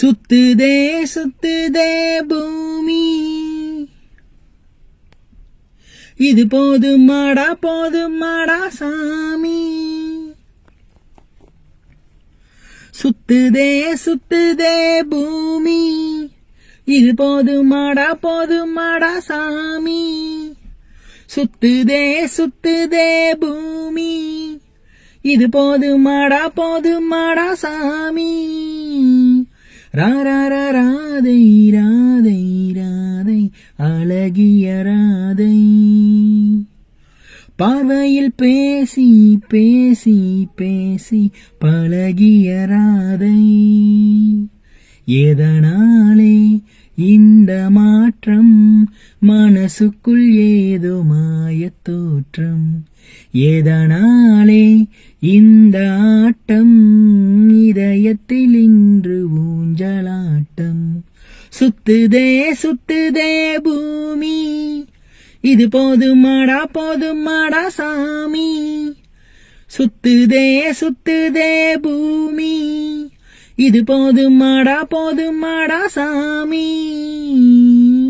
சுத்துதே சுத்துதே பூமி. இது போதுமாடா போதுமாடா சாமி. சுத்துதே சுத்துதே பூமி. இது போதுமாடா போதுமாடா சாமி. சுத்துதே சுத்துதே பூமி. இது போதுமாடா போதுமாடா சாமி. ராதை ராதை ராதை அழகிய ராதை. பார்வையில் பேசி பேசி பேசி பழகிய ராதை. எதனாலே இந்த மாற்றம் மனசுக்குள் ஏதோ மாயத் தோற்றம் எதனாலே இந்த ஆட்டம் இதயத்தை சுத்துதே சுத்துதே பூமி. இது போதுமாடா போதுமாடா சாமி. சுத்துதே சுத்துதே பூமி. இது போதுமாடா போதுமாடா சாமி.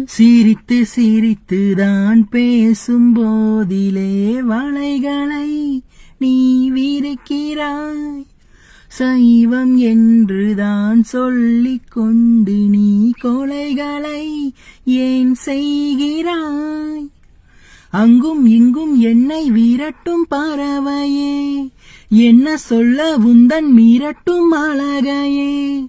சிரித்து சிரித்து தான் பேசும் போதிலே வளைகளை நீ விரிக்கிறாய். சைவம் என்றுதான் சொல்லிக் கொண்டு நீ கொலைகளை ஏன் செய்கிறாய்? அங்கும் இங்கும் என்னை விரட்டும் பறவையே. என்ன சொல்ல உந்தன் மீரட்டும் அழகையே.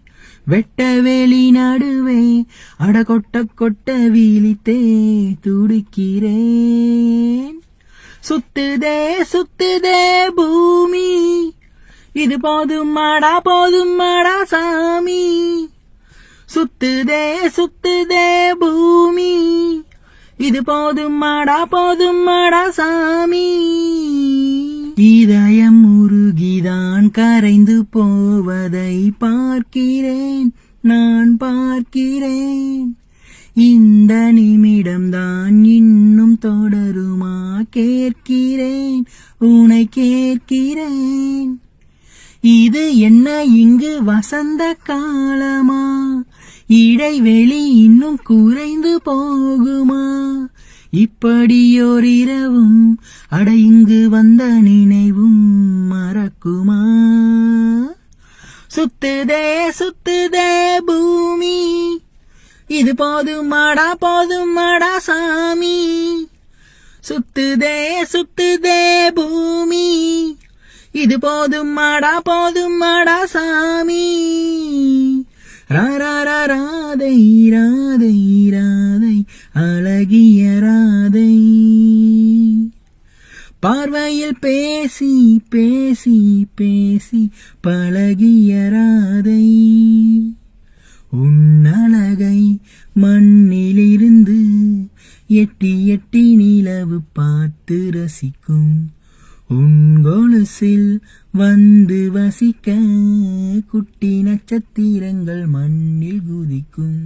வெட்டவேலி நடுவே அட கொட்ட கொட்ட வீழித்தே துடிக்கிறேன். சுத்துதே சுத்துதே பூமி. இது போதுமாடா போதுமாடா சாமி. சுத்துதே சுத்துதே பூமி. இது போதுமாடா போதுமாடா சாமி. இதயம் உருகிதான் கரைந்து போவதை பார்க்கிறேன் நான் பார்க்கிறேன். இந்த நிமிடம்தான் இன்னும் தொடருமா கேட்கிறேன் உனை கேட்கிறேன். இது என்ன இங்கு வசந்த காலமா? இடைவெளி இன்னும் குறைந்து போகுமா? இப்படியோர் இரவும் அட வந்த நினைவும் மறக்குமா? சுத்துதே சுத்துதே பூமி. இது போதும் மாடா போதும் மாடா சாமி. சுத்துதே சுத்துதே பூமி. இது போதும் மாடா போதும் மாடா சாமி. ராரா ராதை ராதை ராதை அழகிய ராதை பார்வையில் பேசி பேசி பேசி பழகிய ராதை உன்னழகை மண்ணிலிருந்து எட்டி எட்டி நிலவு பார்த்து ரசிக்கும் உன் கொலுசில் வந்து வசிக்க குட்டி நட்சத்திரங்கள் மண்ணில் குதிக்கும்.